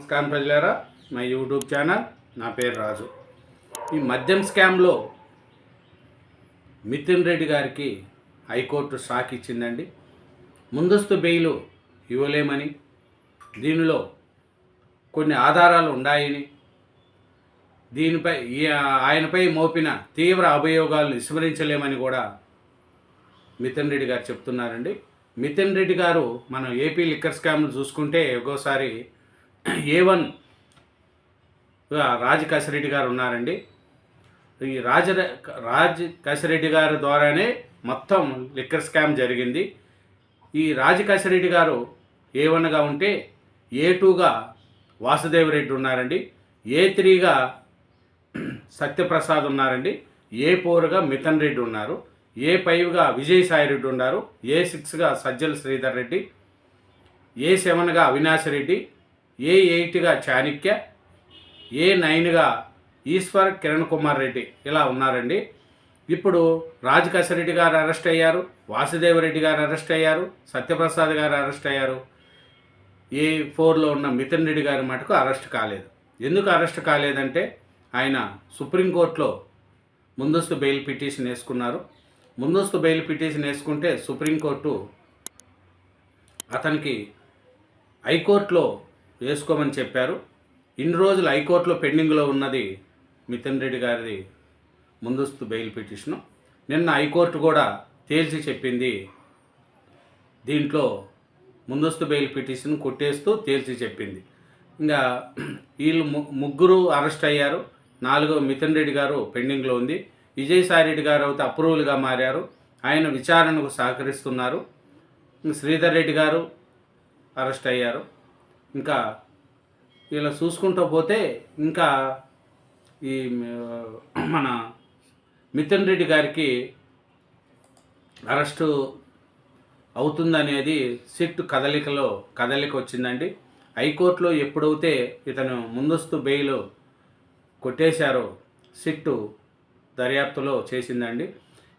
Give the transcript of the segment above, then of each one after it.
నమస్కారం ప్రజలారా నా యూట్యూబ్ ఛానల్ నా పేరు రాజు. ఈ మద్యం స్కామ్లో మితిన్ రెడ్డి గారికి హైకోర్టు షాక్ ఇచ్చిందండి. ముందస్తు బెయిల్ ఇవ్వలేమని దీనిలో కొన్ని ఆధారాలు ఉన్నాయని దీనిపై ఈ ఆయనపై మోపిన తీవ్ర అభియోగాలను విస్మరించలేమని కూడా మితిన్ రెడ్డి గారు చెప్తున్నారండి. మితిన్ రెడ్డి గారు మనం ఏపీ లిక్కర్ స్కామ్లు చూసుకుంటే ఒక్కోసారి ఏ వన్ రాజ్ కసిరెడ్డి గారు ఉన్నారండి. ఈ రాజ రాజ్ కసిరెడ్డి గారి ద్వారానే మొత్తం లిక్కర్ స్కామ్ జరిగింది. ఈ రాజ్ కసిరెడ్డి గారు ఏ వన్గా ఉంటే ఏ టూగా వాసుదేవరెడ్డి ఉన్నారండి. ఏ త్రీగా సత్యప్రసాద్ ఉన్నారండి. ఏ ఫోర్గా మితన్ రెడ్డి ఉన్నారు. ఏ ఫైవ్గా విజయసాయి రెడ్డి ఉన్నారు. ఏ సిక్స్గా సజ్జల శ్రీధర్ రెడ్డి. ఏ సెవెన్గా అవినాష్ రెడ్డి. ఏ ఎయిట్గా చాణిక్య ఏ నైన్గా ఈశ్వర్ కిరణ్ కుమార్ రెడ్డి ఇలా ఉన్నారండి. ఇప్పుడు రెడ్డి గారు అరెస్ట్ అయ్యారు వాసుదేవరెడ్డి గారు అరెస్ట్ అయ్యారు సత్యప్రసాద్ గారు అరెస్ట్ అయ్యారు. ఏ ఫోర్లో ఉన్న మిథున్ రెడ్డి గారి మటుకు అరెస్ట్ కాలేదు. ఎందుకు అరెస్ట్ కాలేదంటే ఆయన సుప్రీంకోర్టులో ముందస్తు బెయిల్ పిటిషన్ వేసుకున్నారు. ముందస్తు బెయిల్ పిటిషన్ వేసుకుంటే సుప్రీంకోర్టు అతనికి హైకోర్టులో వేసుకోమని చెప్పారు. ఇన్ని రోజులు హైకోర్టులో పెండింగ్లో ఉన్నది మిథున్ రెడ్డి గారిది ముందస్తు బెయిల్ పిటిషను. నిన్న హైకోర్టు కూడా తేల్చి చెప్పింది. దీంట్లో ముందస్తు బెయిల్ పిటిషన్ కొట్టేస్తూ తేల్చి చెప్పింది. ఇంకా వీళ్ళు ముగ్గురు అరెస్ట్ అయ్యారు. నాలుగో మిథున్ రెడ్డి గారు పెండింగ్లో ఉంది. విజయసాయి రెడ్డి గారు అయితే అప్రూవల్గా మారారు. ఆయన విచారణకు సహకరిస్తున్నారు. శ్రీధర్ రెడ్డి గారు అరెస్ట్ అయ్యారు. ఇంకా ఇలా చూసుకుంటూ పోతే ఇంకా ఈ మన మిథున్ రెడ్డి గారికి అరెస్టు అవుతుందనేది సిట్ కదలికలో కదలిక వచ్చిందండి. హైకోర్టులో ఎప్పుడైతే ఇతను ముందస్తు బెయిల్ కొట్టేశారో సిట్టు దర్యాప్తులో చేసిందండి.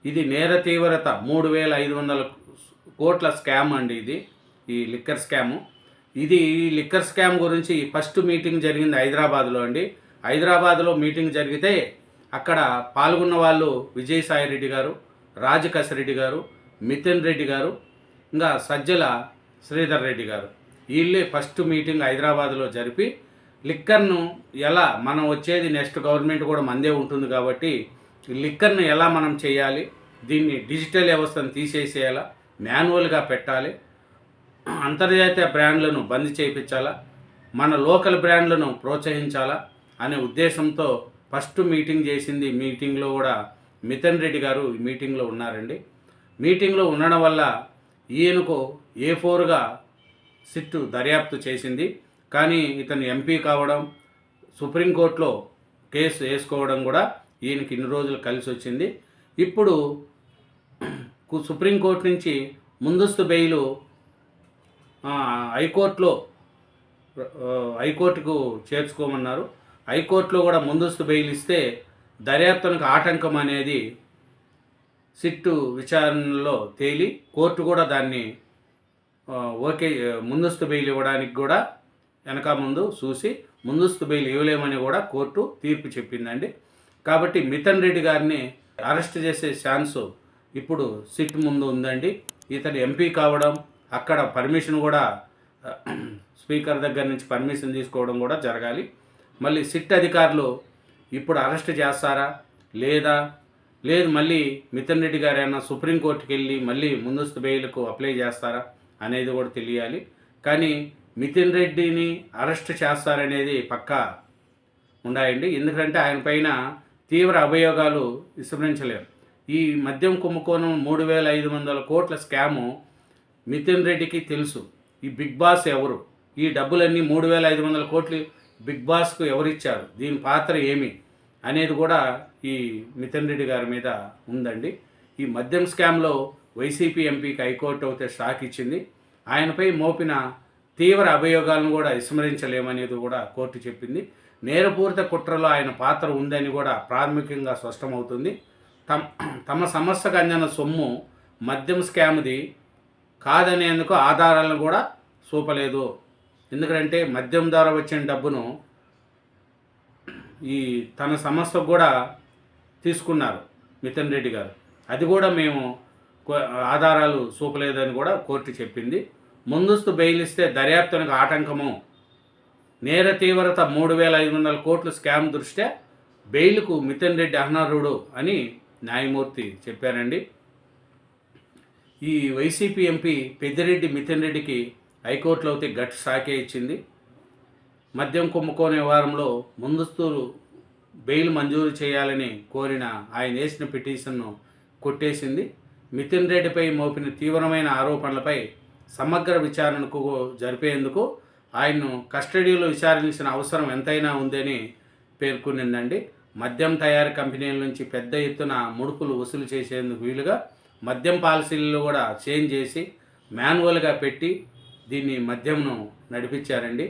ఇది నేర తీవ్రత మూడు వేల ఐదు వందల కోట్ల స్కామ్ అండి ఇది ఈ లిక్కర్ స్కాము. ఇది లిక్కర్ స్కామ్ గురించి ఫస్ట్ మీటింగ్ జరిగింది హైదరాబాద్లో అండి. హైదరాబాద్లో మీటింగ్ జరిగితే అక్కడ పాల్గొన్న వాళ్ళు విజయసాయి రెడ్డి గారు రాజకసిరెడ్డి గారు మిథున్ రెడ్డి గారు ఇంకా సజ్జల శ్రీధర్ రెడ్డి గారు. వీళ్ళే ఫస్ట్ మీటింగ్ హైదరాబాద్లో జరిపి లిక్కర్ను ఎలా మనం వచ్చేది నెక్స్ట్ గవర్నమెంట్ కూడా మందే ఉంటుంది కాబట్టి లిక్కర్ను ఎలా మనం చేయాలి దీన్ని డిజిటల్ వ్యవస్థను తీసేసేయాలా మాన్యువల్గా పెట్టాలి అంతర్జాతీయ బ్రాండ్లను బంద్ చేయించాలా? మన లోకల్ బ్రాండ్లను ప్రోత్సహించాలా? అనే ఉద్దేశంతో ఫస్ట్ మీటింగ్ చేసింది మీటింగ్లో కూడా మిథన్ రెడ్డి గారు మీటింగ్లో ఉన్నారండి. మీటింగ్లో ఉండడం వల్ల ఈయనకు ఏ ఫోర్గా సిట్టు దర్యాప్తు చేసింది. కానీ ఇతను ఎంపీ కావడం సుప్రీంకోర్టులో కేసు వేసుకోవడం కూడా ఈయనకి ఇన్ని రోజులు కలిసి వచ్చింది. ఇప్పుడు సుప్రీంకోర్టు నుంచి ముందస్తు బెయిలు హైకోర్టులో హైకోర్టుకు చేర్చుకోమన్నారు. హైకోర్టులో కూడా ముందస్తు బెయిల్ ఇస్తే దర్యాప్తునికి ఆటంకం అనేది సిట్టు విచారణలో తేలి కోర్టు కూడా దాన్ని ఓకే ముందస్తు బెయిల్ ఇవ్వడానికి కూడా వెనక ముందు చూసి ముందస్తు బెయిల్ ఇవ్వలేమని కూడా కోర్టు తీర్పు చెప్పిందండి. కాబట్టి మిథన్ రెడ్డి గారిని అరెస్ట్ చేసే ఛాన్స్ ఇప్పుడు సిట్ ముందు ఉందండి. ఇతను ఎంపీ కావడం అక్కడ పర్మిషన్ కూడా స్పీకర్ దగ్గర నుంచి పర్మిషన్ తీసుకోవడం కూడా జరగాలి. మళ్ళీ సిట్ అధికారులు ఇప్పుడు అరెస్ట్ చేస్తారా? లేదా? లేదు మళ్ళీ మిథన్ రెడ్డి గారు ఏమన్నా సుప్రీంకోర్టుకి వెళ్ళి మళ్ళీ ముందస్తు బెయిల్కు అప్లై చేస్తారా అనేది కూడా తెలియాలి. కానీ మిథున్ రెడ్డిని అరెస్ట్ చేస్తారనేది పక్కా ఉండాయండి ఎందుకంటే ఆయన పైన తీవ్ర అభియోగాలు విస్మరించలేం. ఈ మద్యం కుంభకోణం మూడు వేల ఐదు వందల కోట్ల స్కాము మితిన్ రెడ్డికి తెలుసు. ఈ బిగ్ బాస్ ఎవరు? ఈ డబ్బులన్నీ మూడు వేల ఐదు వందల కోట్లు బిగ్ బాస్కు ఎవరిచ్చారు? దీని పాత్ర ఏమి? అనేది కూడా ఈ మిథున్ రెడ్డి గారి మీద ఉందండి. ఈ మద్యం స్కామ్లో వైసీపీ ఎంపీకి హైకోర్టు అయితే షాక్ ఇచ్చింది. ఆయనపై మోపిన తీవ్ర అభియోగాలను కూడా విస్మరించలేమనేది కూడా కోర్టు చెప్పింది. నేరపూరిత కుట్రలో ఆయన పాత్ర ఉందని కూడా ప్రాథమికంగా స్పష్టమవుతుంది. తమ తమ సమస్యకు అందిన సొమ్ము మద్యం స్కామ్ది కాదనేందుకు ఆధారాలను కూడా చూపలేదు. ఎందుకంటే మద్యం ద్వారా వచ్చిన డబ్బును ఈ తన సంస్థకు కూడా తీసుకున్నారు మిథున్ రెడ్డి గారు. అది కూడా మేము కో- ఆధారాలు చూపలేదని కూడా కోర్టు చెప్పింది. ముందస్తు బెయిల్ ఇస్తే దర్యాప్తునికి ఆటంకము. నేర తీవ్రత మూడు వేల ఐదు వందల కోట్లు స్కామ్ దృష్ట్యా బెయిల్కు మిథున్ రెడ్డి అనర్హుడు అని న్యాయమూర్తి చెప్పారండి. ఈ వైసీపీ ఎంపీ పెద్దిరెడ్డి మిథున్ రెడ్డికి హైకోర్టులో అయితే గట్టి సాకే ఇచ్చింది. మద్యం కుంభకోణ వ్యవహారంలో ముందస్తు బెయిల్ మంజూరు చేయాలని కోరిన ఆయన వేసిన పిటిషన్ను కొట్టేసింది. మిథున్ రెడ్డిపై మోపిన తీవ్రమైన ఆరోపణలపై సమగ్ర విచారణకు జరిపేందుకు ఆయన్ను కస్టడీలో విచారించిన అవసరం ఎంతైనా ఉందని పేర్కొనిందండి. మద్యం తయారీ కంపెనీల నుంచి పెద్ద ఎత్తున ముడుపులు వసూలు చేసేందుకు వీలుగా మద్యం పాలసీలు కూడా చేంజ్ చేసి మాన్యువల్గా పెట్టి దీన్ని మద్యంను నడిపించారండి.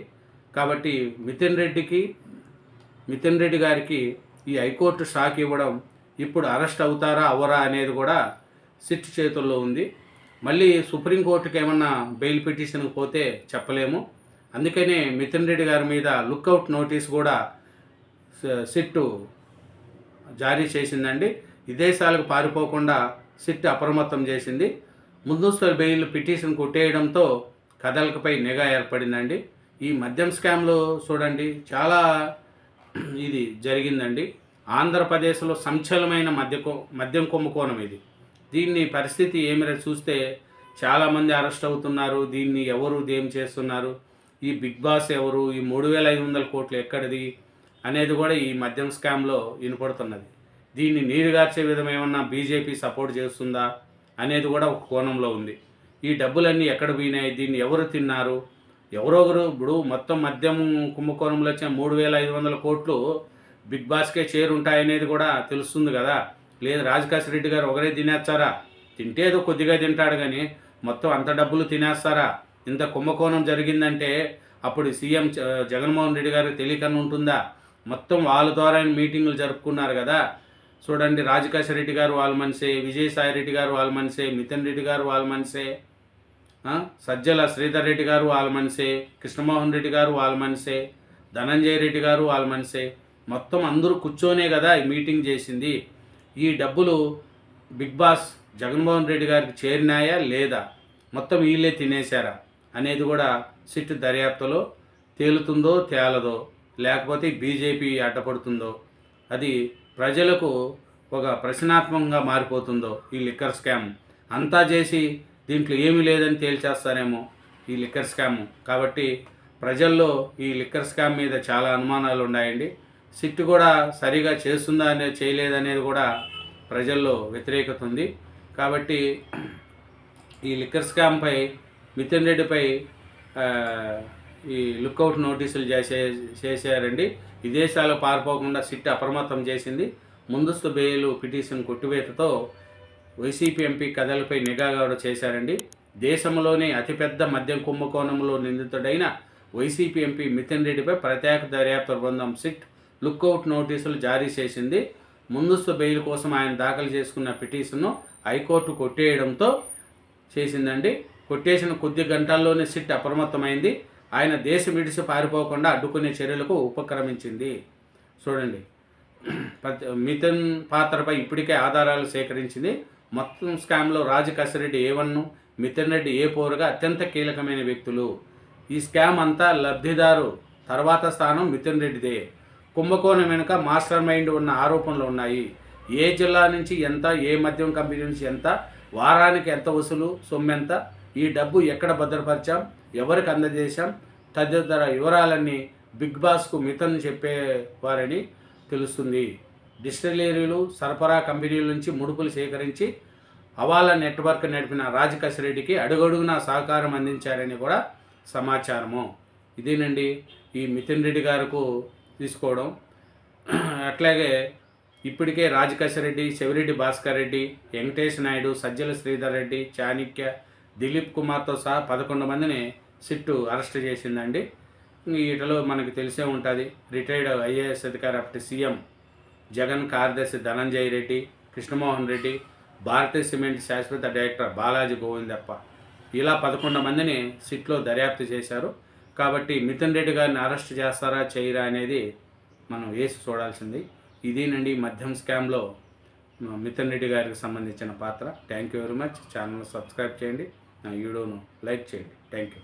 కాబట్టి మితిన్ రెడ్డికి మితిన్ రెడ్డి గారికి ఈ హైకోర్టు షాక్ ఇవ్వడం ఇప్పుడు అరెస్ట్ అవుతారా అవరా అనేది కూడా సిట్ చేతుల్లో ఉంది. మళ్ళీ సుప్రీంకోర్టుకి ఏమన్నా బెయిల్ పిటిషన్కి పోతే చెప్పలేము. అందుకనే మితిన్ రెడ్డి గారి మీద లుక్అవుట్ నోటీస్ కూడా సిట్టు జారీ చేసిందండి. విదేశాలకు పారిపోకుండా సిట్ అప్రమత్తం చేసింది. ముందస్తు బెయిల్ పిటిషన్ కొట్టేయడంతో కదలికపై నిఘా ఏర్పడిందండి. ఈ మద్యం స్కామ్లో చూడండి చాలా ఇది జరిగిందండి. ఆంధ్రప్రదేశ్లో సంచలమైన మద్య మద్యం కుంభకోణం ఇది. దీన్ని పరిస్థితి ఏమిరా చూస్తే చాలామంది అరెస్ట్ అవుతున్నారు. దీన్ని ఎవరు దేం చేస్తున్నారు? ఈ బిగ్ బాస్ ఎవరు? ఈ మూడు వేల ఐదు వందల కోట్లు ఎక్కడిది? అనేది కూడా ఈ మద్యం స్కామ్లో వినపడుతున్నది. దీన్ని నీరుగార్చే విధం ఏమన్నా బీజేపీ సపోర్ట్ చేస్తుందా అనేది కూడా ఒక కోణంలో ఉంది. ఈ డబ్బులన్నీ ఎక్కడ పోయినాయి? దీన్ని ఎవరు తిన్నారు? ఎవరొకరు ఇప్పుడు మొత్తం మద్యం కుంభకోణంలో వచ్చిన మూడు వేల ఐదు వందల కోట్లు బిగ్ బాస్కే చేరుంటాయనేది కూడా తెలుస్తుంది కదా. లేదు రాజకాశ రెడ్డి గారు ఒకరే తినేస్తారా? తింటే ఏదో కొద్దిగా తింటాడు కానీ మొత్తం అంత డబ్బులు తినేస్తారా? ఇంత కుంభకోణం జరిగిందంటే అప్పుడు సీఎం జగన్మోహన్ రెడ్డి గారికి తెలియకన్నా ఉంటుందా? మొత్తం వాళ్ళ ద్వారా మీటింగులు జరుపుకున్నారు కదా. చూడండి రాజకాశ రెడ్డి గారు వాళ్ళ మనిషే విజయసాయి రెడ్డి గారు వాళ్ళ మనిషే మిథున్ రెడ్డి గారు వాళ్ళ మనిషే సజ్జల శ్రీధర్ రెడ్డి గారు వాళ్ళ మనిషే కృష్ణమోహన్ రెడ్డి గారు వాళ్ళ మనిషే ధనంజయ రెడ్డి గారు వాళ్ళ మనిషే మొత్తం అందరూ కూర్చోనే కదా ఈ మీటింగ్ చేసింది. ఈ డబ్బులు బిగ్ బాస్ జగన్మోహన్ రెడ్డి గారికి చేరినాయా లేదా? మొత్తం వీళ్ళే తినేశారా? అనేది కూడా సిట్ దర్యాప్తులో తేలుతుందో తేలదో లేకపోతే బీజేపీ అడ్డపడుతుందో అది ప్రజలకు ఒక ప్రశ్నాత్మకంగా మారిపోతుందో ఈ లిక్కర్ స్కామ్? అంతా చేసి దీంట్లో ఏమీ లేదని తేల్చేస్తారేమో ఈ లిక్కర్ స్కామ్? కాబట్టి ప్రజల్లో ఈ లిక్కర్ స్కామ్ మీద చాలా అనుమానాలు ఉన్నాయండి. సిట్ కూడా సరిగా చేస్తుందా అనేది చేయలేదనేది కూడా ప్రజల్లో వ్యతిరేకత ఉంది. కాబట్టి ఈ లిక్కర్ స్కామ్పై మిథున్ రెడ్డిపై ఈ లుక్అవుట్ నోటీసులు చేసే చేశారండి. విదేశాలు పారిపోకుండా సిట్ అప్రమత్తం చేసింది. ముందస్తు బెయిల్ పిటిషన్ కొట్టివేతతో వైసీపీ ఎంపీ కథలపై నిఘా కూడా చేశారండి. దేశంలోనే అతిపెద్ద మద్యం కుంభకోణంలో నిందితుడైన వైసీపీ ఎంపీ మితిన్ రెడ్డిపై ప్రత్యేక దర్యాప్తు బృందం సిట్ లుక్అవుట్ నోటీసులు జారీ చేసింది. ముందస్తు బెయిల్ కోసం ఆయన దాఖలు చేసుకున్న పిటిషన్ను హైకోర్టు కొట్టేయడంతో చేసిందండి. కొట్టేసిన కొద్ది గంటల్లోనే సిట్ అప్రమత్తమైంది. ఆయన దేశం విడిచి పారిపోకుండా అడ్డుకునే చర్యలకు ఉపక్రమించింది. చూడండి. మిథున్ పాత్రపై ఇప్పటికే ఆధారాలు సేకరించింది. మొత్తం స్కామ్లో రాజు కసిరెడ్డి ఏ వన్ను మిథున్ రెడ్డి ఏ పోరుగా అత్యంత కీలకమైన వ్యక్తులు. ఈ స్కామ్ అంతా లబ్ధిదారు తర్వాత స్థానం మిథున్ రెడ్డిదే. కుంభకోణం వెనుక మాస్టర్ మైండ్ ఉన్న ఆరోపణలు ఉన్నాయి. ఏ జిల్లా నుంచి ఎంత ఏ మద్యం కంపెనీ నుంచి ఎంత వారానికి ఎంత వసూలు సొమ్మెంత ఈ డబ్బు ఎక్కడ భద్రపరిచాం ఎవరికి అందజేశాం? తదితర వివరాలన్నీ బిగ్ బాస్కు మిథున్ చెప్పేవారని తెలుస్తుంది. డిస్టిలరీలు సరఫరా కంపెనీల నుంచి ముడుపులు సేకరించి అవాల నెట్వర్క్ నడిపిన రాజకశ్ రెడ్డికి అడుగడుగునా సహకారం అందించారని కూడా సమాచారము. ఇదేనండి ఈ మితిన్ రెడ్డి గారికి తీసుకోవడం. అట్లాగే ఇప్పటికే రాజకశ రెడ్డి చెవిరెడ్డి భాస్కర్ రెడ్డి వెంకటేష్ నాయుడు సజ్జల శ్రీధర్ రెడ్డి చాణిక్య దిలీప్ కుమార్తో సహా పదకొండు మందిని సిట్టు అరెస్ట్ చేసిందండి. వీటిలో మనకు తెలిసే ఉంటుంది రిటైర్డ్ ఐఏఎస్ అధికారి అప్పటి సీఎం జగన్ కార్యదర్శి ధనంజయ్ రెడ్డి కృష్ణమోహన్ రెడ్డి భారతీయ సిమెంట్ శాశ్వత డైరెక్టర్ బాలాజీ గోవిందప్ప. ఇలా పదకొండు మందిని సిట్లో దర్యాప్తు చేశారు. కాబట్టి మిథున్ రెడ్డి గారిని అరెస్ట్ చేస్తారా చేయరా అనేది మనం వేసి చూడాల్సింది. ఇదేనండి మద్యం స్కామ్లో మిథున్ రెడ్డి గారికి సంబంధించిన పాత్ర. Thank you very much. Channel subscribe చేయండి. నా వీడియోను లైక్ చేయండి. Thank you.